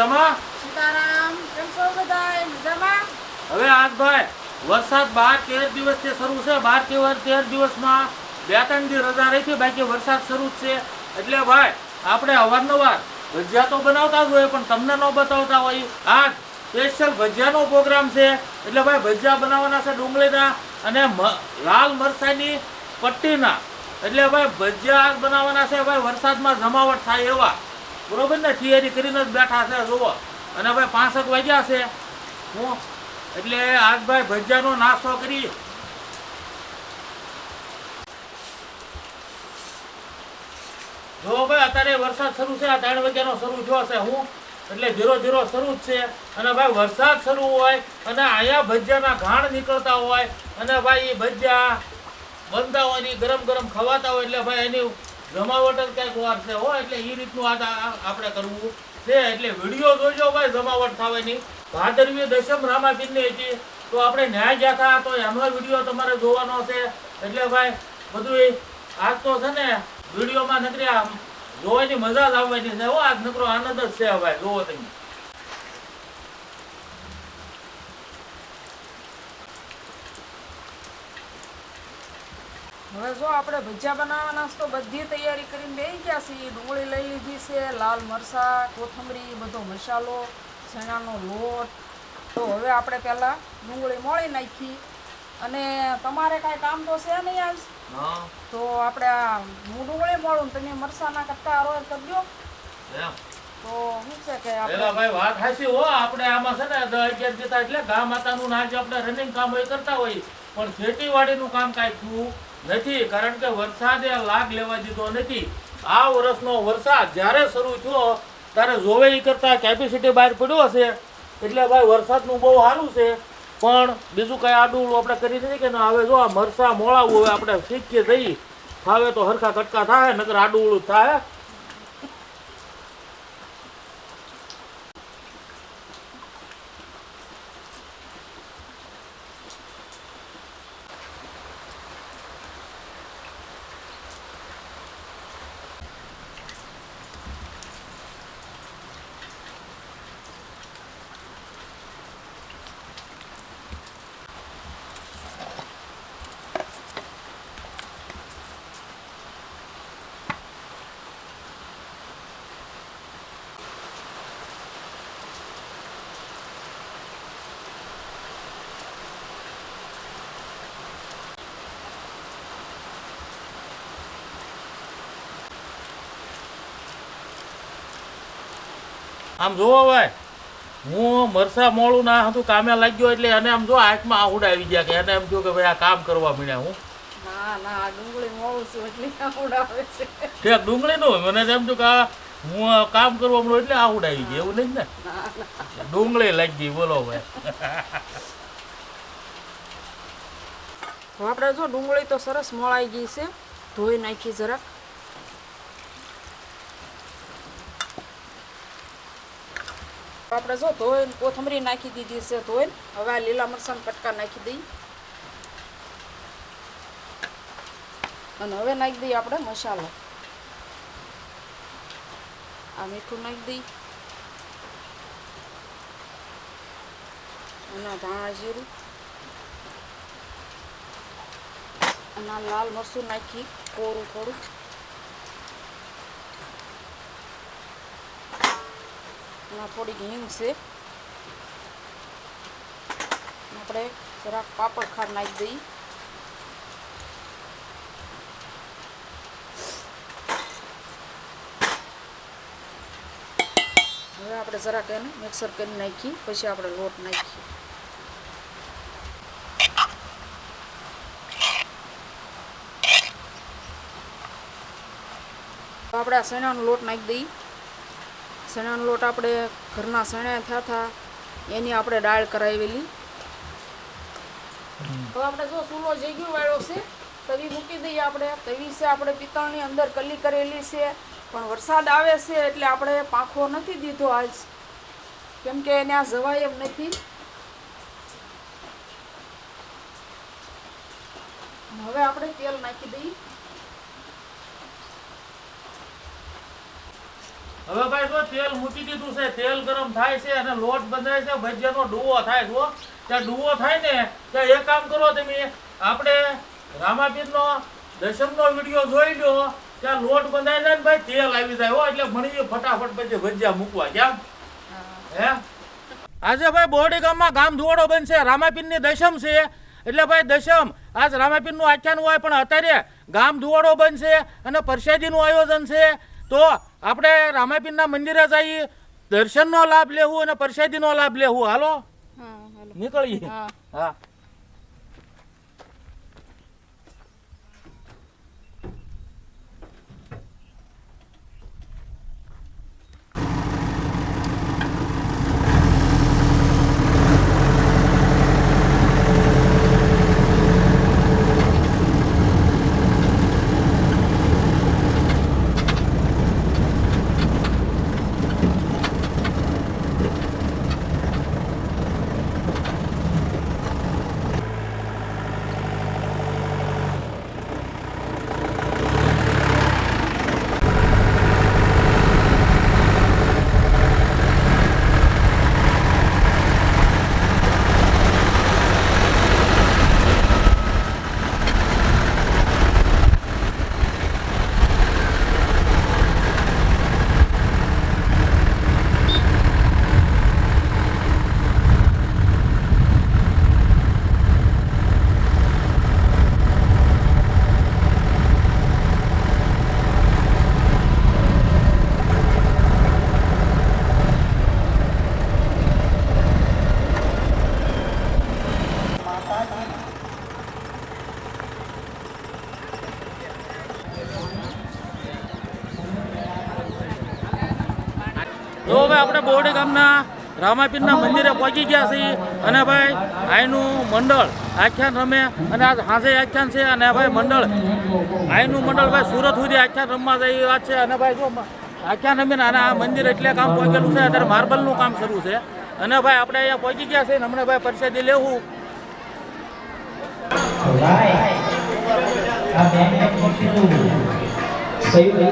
મજામાં? સીતારામ કેમ છો બધાય? મજામાં? હવે આજભાઈ વરસાદ બાર તેર દિવસથી શરૂ છે. બાર તેર તેર દિવસમાં બે ત્રણ દિવસ રજા રહી છે. બાકી વરસાદ શરૂ છે. એટલે ભાઈ આપણે અવારનવાર ભજીયા તો બનાવતા જ હોય પણ તમને ન બતાવતા હોય. આજ સ્પેશિયલ ભજીયાનો પ્રોગ્રામ છે. એટલે ભાઈ ભજીયા બનાવવાના છે ડુંગળીના અને લાલ મરચાંની પટ્ટીના. એટલે ભાઈ ભજીયા આજ બનાવવાના છે. ભાઈ વરસાદમાં જમાવટ થાય એવા. બરોબર ને? તૈયારી કરીને જ બેઠા છે, જુઓ. અને ભાઈ પાંસઠ વાગ્યા છે. હું, એટલે આજ ભાઈ ભજીયાનો નાસ્તો કરી. જો ભાઈ અત્યારે વરસાદ શરૂ છે, આ ત્રણ વાગ્યાનો શરૂ થયો છે. હું, એટલે ધીરો ધીરો શરૂ જ છે. અને ભાઈ વરસાદ શરૂ હોય, અને અહીંયા ભજીયાના ઘાણ નીકળતા હોય, અને ભાઈ એ ભજીયા બનતા હોય ને ગરમ ગરમ ખવાતા હોય, એટલે ભાઈ એની જમાવટ જ કંઈક વાર છે. હો, એટલે એ રીતનું આ આપણે કરવું છે. એટલે વીડિયો જોજો ભાઈ જમાવટ થવાની ભાદરવી દશમ રામાપીરની હતી. તો આપણે ન્યાય ગયા હતા તો એમનો વીડિયો તમારે જોવાનો છે. એટલે ભાઈ, બધું આજ તો છે ને, વિડીયોમાં નકરી જોવાની મજા જ આવવાની છે. હો, આજ નકરો આનંદ જ છે ભાઈ, જોવો તમે. હવે જો આપણે ભજીયા બનાવવાના તો બધી તૈયારી કરીને બેસી ગયા છીએ. ડુંગળી લઈ લીધી છે લાલ મરચાં કોથમરી બધો મસાલો ચણાનો લોટ. તો હવે આપણે પહેલાં ડુંગળી મોળી નાખી. અને તમારે કાંઈ કામ તો છે નહીં આજ? તો આપણે આ હું ડુંગળી મોળું તમે મરસાના કટ્ટા રોજ કરી દો તો શું છે કે આપણે ભાઈ વાત હાસી હો આપણે આમાં છે ને અગિયાર જતા એટલે ગા માતાનું નાચ આપણે રનિંગ કામ હોય કરતા હોય. પણ ખેતીવાડીનું કામ કાંઈ થયું? નથી, કારણ કે વરસાદે લાગ લેવા દીધો નથી. આ વર્ષનો વરસાદ જ્યારે શરૂ થયો, ત્યારે જોવે કરતા કેપેસિટી બહાર પડ્યો હશે. એટલે ભાઈ વરસાદનું બહુ સારું છે. પણ બીજું કાંઈ આડું આપણે કરી નથી કે હવે જો આ મરસા મોળાવું હવે આપણે શીખીએ જઈ હવે તો હરખા કટકા થાય, નકર આડું થાય. આમ જોવો ભાઈ હું મરસા મોળું ના હતું કામે લાગ્યો એટલે એને આમ જો આંખમાં આહુડ આવી ગયા કે એને એમ થયું કે ભાઈ આ કામ કરવા મળ્યા હું. ના ના આ ડુંગળી એટલે આવડાવે છે. ઠેક ડુંગળી નું હોય. મને એમ થયું કે હું કામ કરવા મળ્યો એટલે આહુડ આવી ગઈ એવું નહીં ને? ના ના. ડુંગળી લાગી ગઈ બોલો ભાઈ. આપણે જો ડુંગળી તો સરસ મોળાઈ ગઈ છે ધોઈ નાખી જરાક. આપણે જો ધોઈને કોથમરી નાખી દીધી છે, ધોઈને હવે આ લીલા મરચાં કટકા નાખી દઈ. અને હવે નાખી દઈએ આપણે મસાલો. આ મીઠું નાખી દઈ અને ધાણા જીરું. અને લાલ મરચું નાખી, કોરું થોડું. અને થોડીક હિંગ છે. આપણે જરાક પાપડ ખાર નાખી દઈએ. હવે આપણે જરાક એને મિક્સર કરી નાખી પછી આપણે લોટ નાખીએ. આપણે આ સૈનાનો લોટ નાખી દઈએ. ચણાનો લોટ આપણે ઘરના સણ્યા થયા હતા, એની આપણે દાળ કરાવેલી. તો આપણે જો ચૂલો જગ્યો વાળો છે, તવી મૂકી દઈએ આપણે. તવી છે આપણે પિત્તળની અંદર કલી કરેલી છે, પણ વરસાદ આવે છે એટલે આપણે પાંખો નથી દીધો આજ. કેમ કે એને આ જવાય એમ નથી. હવે આપણે તેલ નાખી દઈએ. હવે ભાઈ જો તેલ મૂકી દીધું છે, તેલ ગરમ થાય છે અને લોટ બંધાય છે, ભજીયાનો ડુવો થાય જો ત્યાં ડુવો થાય ને, ત્યાં એક કામ કરો તમે, આપણે રામાપીરનો દશમનો વીડિયો જોઈ લો ત્યાં લોટ બંધાય જાય ને ભાઈ, તેલ આવી જાય હો, એટલે ભણીએ ફટાફટ પછી ભજીયા મૂકવા, કેમ? હે? આજે ભાઈ બોરડી ગામમાં ગામ ધુવાડો બનશે, રામાપીરની દશમ છે. એટલે ભાઈ દશમ, આજ રામાપીરનું આખ્યાન હોય, પણ અત્યારે ગામ ધુવાડો બનશે અને પ્રસાદીનું આયોજન છે. તો આપણે રામાપીરના મંદિરે જઈ દર્શનનો લાભ લેવું અને પ્રસાદીનો લાભ લેવું. હાલો? હાલો. નીકળીએ. હા હા તો હવે આપણે બોરડી ગામના રામાપીરના મંદિરે પહોંચી ગયા છીએ. અને ભાઈ, આઈનું મંડળ આખ્યાન રમે અને આજ હાંસે આખ્યાન છે અને ભાઈ મંડળ, આઈનું મંડળ ભાઈ સુરત સુધી આખ્યાન રમવા જાય એ વાત છે. અને ભાઈ જો આખ્યાન રમીને અને આ મંદિર એટલે કામ પહોંચેલું છે. અત્યારે માર્બલનું કામ શરૂ છે. અને ભાઈ, આપણે અહીંયા પહોંચી ગયા છે હમણાં ભાઈ પ્રસાદી લેવું આ કીધું સહી છે.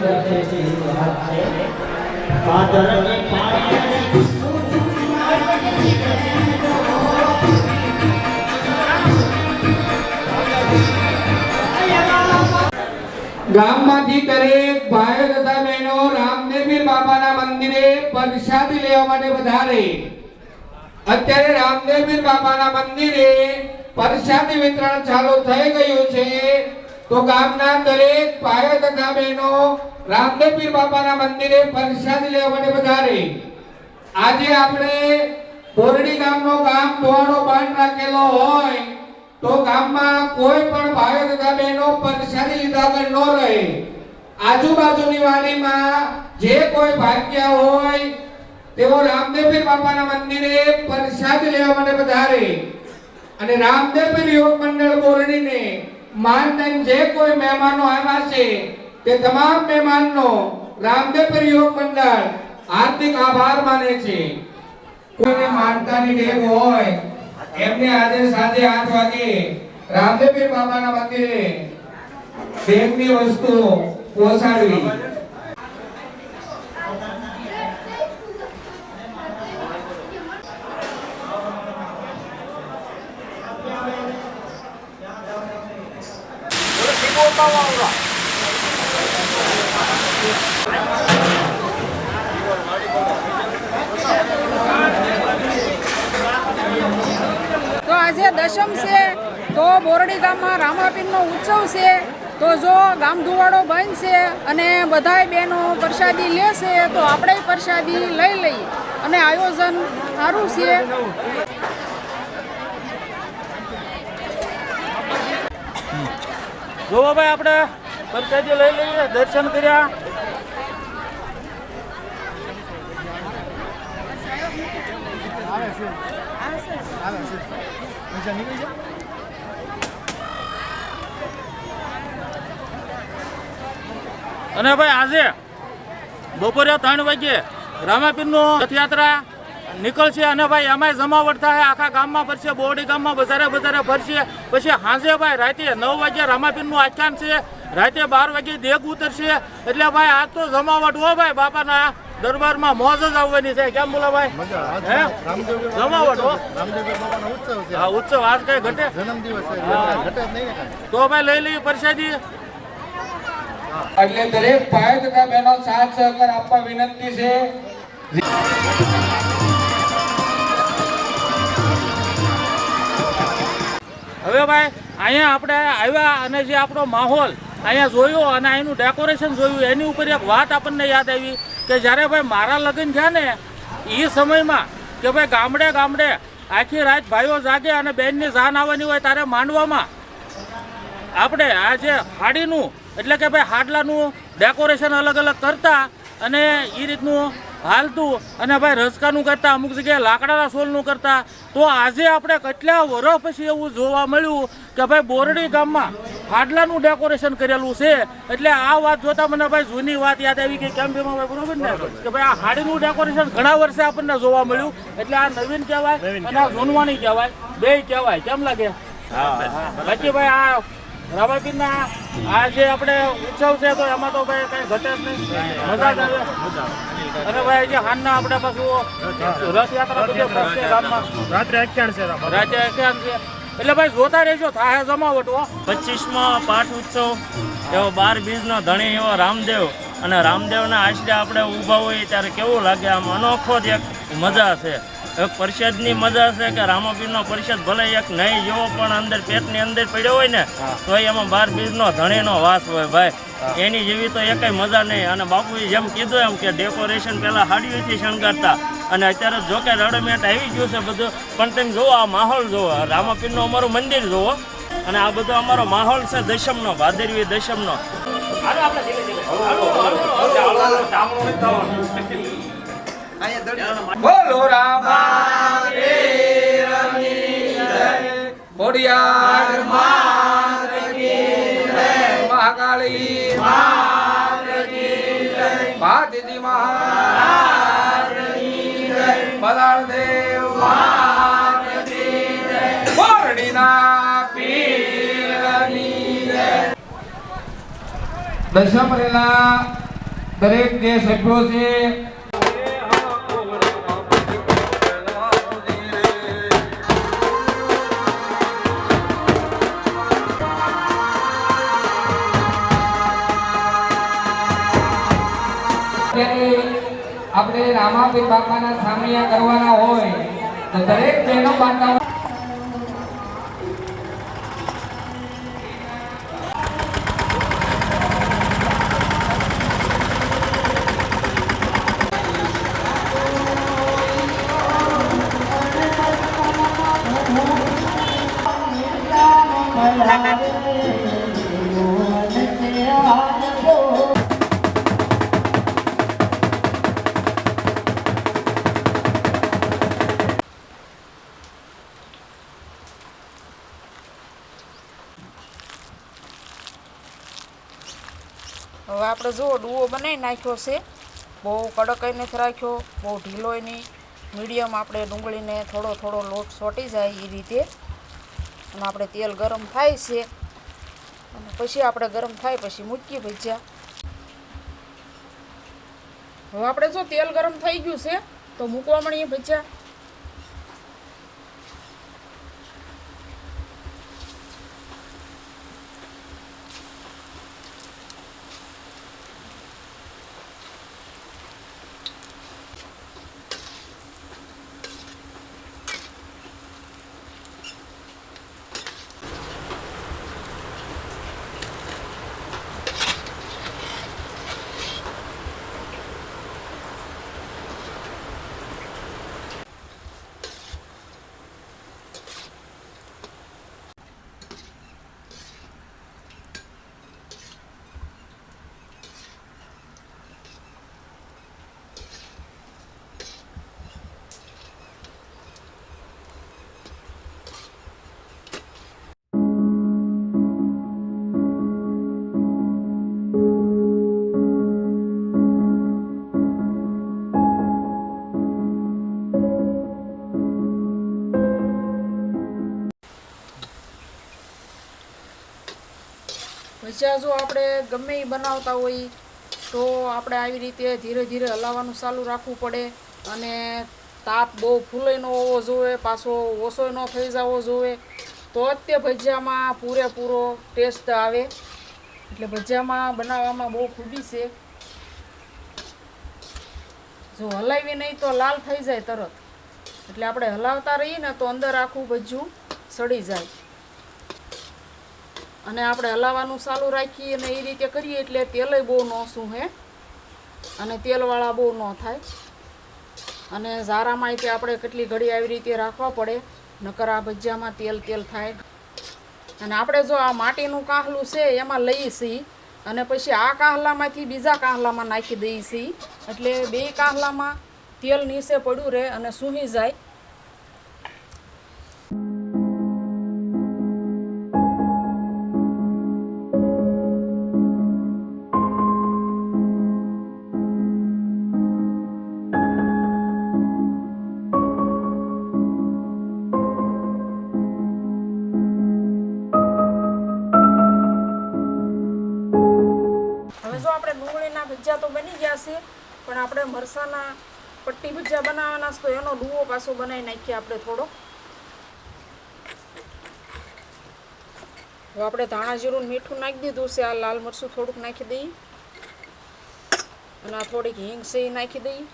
ગામમાંથી દરેક ભાઈઓ તથા બહેનો રામદેવી બાબાના મંદિરે પ્રસાદી લેવા માટે વધારે અત્યારે રામદેવી બાબાના મંદિરે પ્રસાદી વિતરણ ચાલુ થઈ ગયું છે. તો ગામના દરેક ભાઈઓ તથા બહેનો રામદેવપીર બાપાના મંદિરે પ્રસાદ લેવા માટે વધારે આજે આપણે બોરડી ગામનો ગામ ધોવાનો બાંધ રાખેલો હોય તો ગામમાં કોઈ પણ ભાઈઓ તથા બહેનો પ્રસાદી લીધા વગર ન રહે. આજુબાજુની વાડીમાં જે કોઈ ભાગ્યા હોય તેઓ રામદેવપીર બાપાના મંદિરે પ્રસાદી લેવા માટે વધારે અને રામદેવપીર યોગ મંડળ બોરડીને માનદન જે કોઈ મહેમાનો આવ્યા છે, તે તમામ મહેમાનનો રામદેવપીર યોગ મંડળ હાર્દિક આભાર માને છે. કોઈને માનતાની ટેવ હોય, એમને આજે સાંજે આઠ વાગે રામદેવપીર બાબાના મંદિરે બેગની વસ્તુ પહોંચાડવી. તો આજે દશમ છે, તો બોરડી ગામમાં રામાપીરનો ઉત્સવ છે. તો જો ગામ ધુવાડો બંધ અને બધાય બહેનો પ્રસાદી લેશે તો આપણે પ્રસાદી લઈ લઈએ. અને આયોજન સારું છે. જોવો ભાઈ આપણે પ્રસાદી લઈ લઈએ દર્શન કર્યા. અને ભાઈ આજે બપોરે ત્રણ વાગે રામાપીરનું રથયાત્રા નીકળશે અને ભાઈ એમાંય જમાવટ થાય આખા ગામમાં ફરશે બોરડી ગામમાં બજારે બજારે ફરશે પછી હાંજે ભાઈ રાતે નવ વાગે રામાપીરનું આખ્યાન છે રાતે બાર વાગે દેગ ઉતરશે. એટલે ભાઈ આજ તો જમાવટ હો ભાઈ બાપાના દરબારમાં મોજ જ આવવાની છે. કેમ બોલા ભાઈ? જમાવટ હો? હા. ઉત્સવ છે. આ ઉત્સવ આજ કઈ ઘટે? તો ભાઈ લઈ લઈએ પરસાદી. એટલે દરેક ભાઈ તથા બહેનો સાથ સહકાર આપવા વિનંતી છે. હવે ભાઈ, અહીંયા આપણે આવ્યા અને જે આપણો માહોલ અહીંયા જોયો અને અહીંનું ડેકોરેશન જોયું, એની ઉપર એક વાત આપણને યાદ આવી કે જ્યારે ભાઈ મારા લગ્ન થયા ને એ સમયમાં કે ભાઈ ગામડે ગામડે આખી રાત ભાઈઓ જાગે અને બહેનની જાન આવવાની હોય ત્યારે માંડવામાં આપણે આ જે હાડીનું, એટલે કે ભાઈ હાડલાનું ડેકોરેશન અલગ અલગ કરતા અને એ રીતનું હાલતું અને ભાઈ રસકાનું કરતા અમુક જગ્યાએ લાકડાના સોલનું કરતા તો આજે આપણે કેટલા વર્ષ પછી એવું જોવા મળ્યું કે ભાઈ બોરડી ગામમાં હાડલાનું ડેકોરેશન કરેલું છે. એટલે આ વાત જોતા મને ભાઈ જૂની વાત યાદ આવી કે કેમ ભાઈ બરોબર ને? કે ભાઈ આ હાડીનું ડેકોરેશન ઘણા વર્ષે આપણને જોવા મળ્યું. એટલે આ નવીન કહેવાય અને આ જૂનવાણી કહેવાય. બે કહેવાય. કેમ લાગે? બાકી ભાઈ આ રામાપીરના આ જે આપણે ઉત્સવ છે તો એમાં તો ભાઈ કઈ ઘટે જ નહીં. મજા જ આવે. અને ભાઈ જે હાનના આપણે પાછું રથયાત્રા બધે ફરશે ગામમાં. રાત્રે અખ્યાણ છે રાત્રે અખ્યાણ છે. એટલે ભાઈ જોતા રહેજો થાય જમાવટ હો. પચીસમો પાઠ ઉત્સવ એવો બાર બીજનો ધણી એવો રામદેવ. અને રામદેવના આશરે આપણે ઊભા હોઈએ ત્યારે કેવું લાગે? આમ અનોખો જ એક મજા છે. પરિષદની મજા છે કે રામાપીરનો પરિષદ ભલે એક નહીં જેવો પણ અંદર પેટની અંદર પડ્યો હોય ને તો એમાં બાર બીજનો ધણીનો વાસ હોય ભાઈ એની જેવી તો એકેય મજા નહીં અને બાપુએ જેમ કીધું એમ કે ડેકોરેશન પહેલાં હાડીઓથી શણગારતા અને અત્યારે જો કે રડમેટ આવી ગયું છે બધું પણ તમે જુઓ આ માહોલ જુઓ રામાપીરનું અમારું મંદિર જુઓ અને આ બધો અમારો માહોલ છે દશમનો ભાદરવી દશમનો બોલો રામા મહાકાળી ભારતીજી મહારાજ પીરની જય. દશમરીના દરેક જે સભ્યો છે આપણે રામાપીર બાપાના સામૈયા કરવાના હોય તો દરેક બહેનો માતાઓ આપણે જુઓ ડૂવો બનાવી નાખ્યો છે, બહુ કડક નથી રાખ્યો, બહુ ઢીલોય નહીં મીડિયમ આપણે ડુંગળીને થોડો થોડો લોટ સોટી જાય એ રીતે. અને આપણે તેલ ગરમ થાય છે. અને પછી આપણે ગરમ થાય પછી મૂકીએ ભજીયા. હવે આપણે જો તેલ ગરમ થઈ ગયું છે, તો મૂકવા મળીએ ભજીયા. ભજીયા જો આપણે ગમે એ બનાવતા હોઈ તો આપણે આવી રીતે ધીરે ધીરે હલાવવાનું ચાલુ રાખવું પડે. અને તાપ બહુ ફૂલાઈ ન હોવો જોઈએ, પાછો ઓછો ન થઈ જવો જોઈએ. તો જ તે ભજીયામાં પૂરેપૂરો ટેસ્ટ આવે. એટલે ભજીયામાં બનાવવામાં બહુ ખૂબી છે. જો હલાવી નહીં તો લાલ થઈ જાય તરત. એટલે આપણે હલાવતા રહીએ ને તો અંદર આખું ભજીયું સડી જાય. અને આપણે હલાવવાનું ચાલુ રાખીએ અને એ રીતે કરીએ એટલે તેલય બહુ ન સૂહે. અને તેલવાળા બહુ ન થાય. અને ઝારામાં તે આપણે કેટલી ઘડી આવી રીતે રાખવા પડે, નકર આ ભજીયામાં તેલ તેલ થાય. અને આપણે જો આ માટીનું કાહલું છે એમાં છીએ અને પછી આ કાહલામાંથી બીજા કાહલામાં નાખી છીએ એટલે બે કાહલામાં તેલ નીચે પડ્યું રહે અને સૂહી જાય. છે, પણ આપણે મરસાના પટ્ટી ભજીયા બનાવવાના છે, તો એનો ડુઓ પાછો બનાવી નાખીએ આપણે થોડો. હવે આપણે ધાણા જીરું મીઠું નાખી દીધું છે, આ લાલ મરચું થોડુંક નાખી દઈએ. અને આ થોડીક હિંગ છે નાખી દઈએ.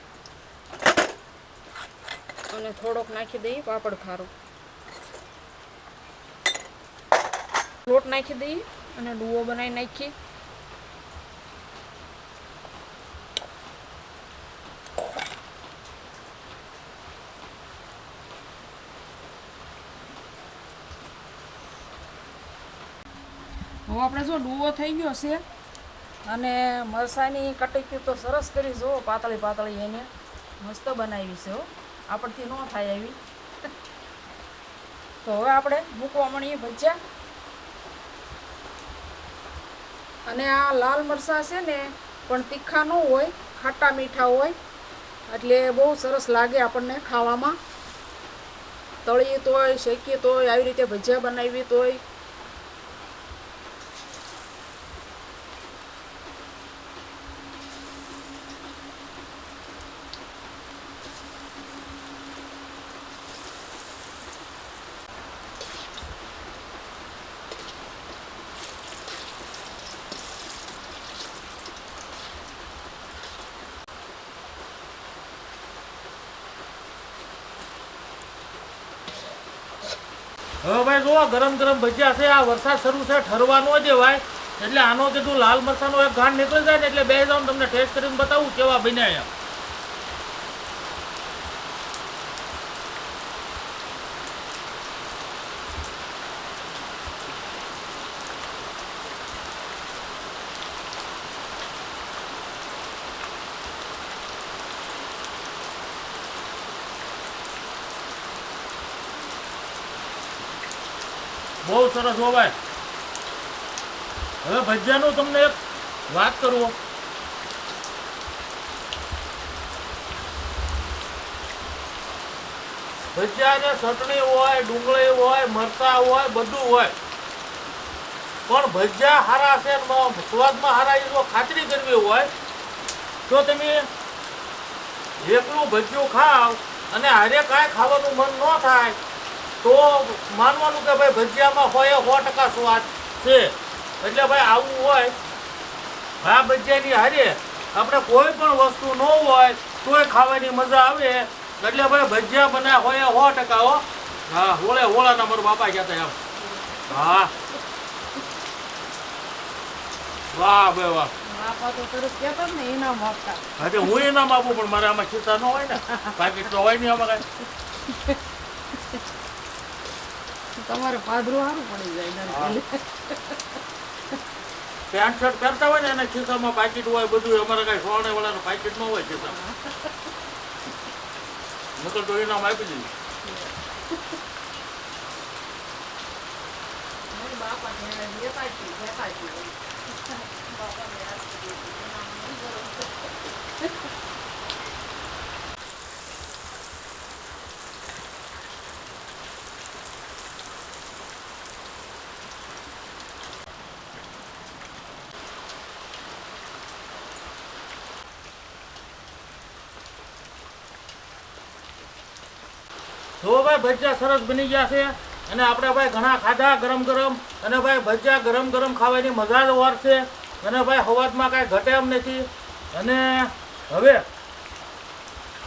અને થોડોક નાખી દઈએ પાપડ ખારો. લોટ નાખી દઈએ અને ડુઓ બનાવી નાખીએ. હવે આપણે જો ડૂવો થઈ ગયો છે અને મરસાની કટકી તો સરસ કરી જો પાતળી પાતળી એને મસ્ત બનાવી છે આપણથી ન થાય એવી તો હવે આપણે મૂકવા મળીએ ભજીયા. અને આ લાલ મરચાં છે ને, પણ તીખા ન હોય, ખાટા મીઠા હોય, એટલે બહુ સરસ લાગે આપણને ખાવામાં. તળીએ તોય, શેકીએ તોય, આવી રીતે ભજીયા બનાવી તોય. હવે ભાઈ જુઓ ગરમ ગરમ ભજીયા છે, આ વરસાદ શરૂ છે ઠરવા ન દેવાય એટલે આનો કીધું લાલ મરચાનો એક ગાંઠ નીકળી જાય ને એટલે બે જાઉં તમને ટેસ્ટ કરીને બતાવું કેવા બન્યા એમ. સરસ હો ભાઈ હવે ભજીયાનું તમને એક વાત કરું. ભજીયા ને ચટણી હોય, ડુંગળી હોય, મરચા હોય, બધું હોય. પણ ભજીયા હારા છે સ્વાદમાં હારા એ જો ખાતરી કરવી હોય. તો તમે એકલું ભજીયું ખાવ અને હારે કાંઈ ખાવાનું મન ન થાય. તો માનવાનું કે ભાઈ ભજીયામાં હોય સો ટકા સ્વાદ છે. એટલે ભાઈ આવું હોય આ ભજીયાની હારે આપણે કોઈ પણ વસ્તુ ન હોય તોય ખાવાની મજા આવે. એટલે ભાઈ ભજીયા બનાવ્યા હોય સો ટકા હો. હા હોળે હોળાના મારું બાપા કહેતા એમ. હા. વાહ ભાઈ વાહ. ઇનામ હા હું એનામ આપું પણ મારે આમાં ખિસ્સા ન હોય ને. બાકી તો હોય નહીં આમાં કાંઈ. તમારે પાદરું સારું પડી જાય પેન્ટ શર્ટ પહેરતા હોય ને એને ખિસ્સામાં પાકીટ હોય બધું અમારે કાંઈ સોને વાળાનું પાકીટ ન હોય ખિસ્સામાં. નકર તો ઇનામ આપી દીધું બાપા ને દેતા જ નહીં, દેતા જ નહીં. બાપાને યાદ કરી દીધું. ઇનામ નહીં કરો. જો ભાઈ ભજીયા સરસ બની ગયા છે. અને આપણે ભાઈ ઘણા ખાધા ગરમ ગરમ. અને ભાઈ ભજીયા ગરમ ગરમ ખાવાની મજા જ છે. અને ભાઈ હવાજમાં કાંઈ ઘટે નથી. અને હવે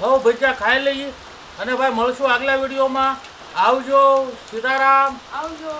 હવે ભજીયા ખાઈ લઈએ. અને ભાઈ મળશું આગલા વિડીયોમાં. આવજો સીતારામ. આવજો.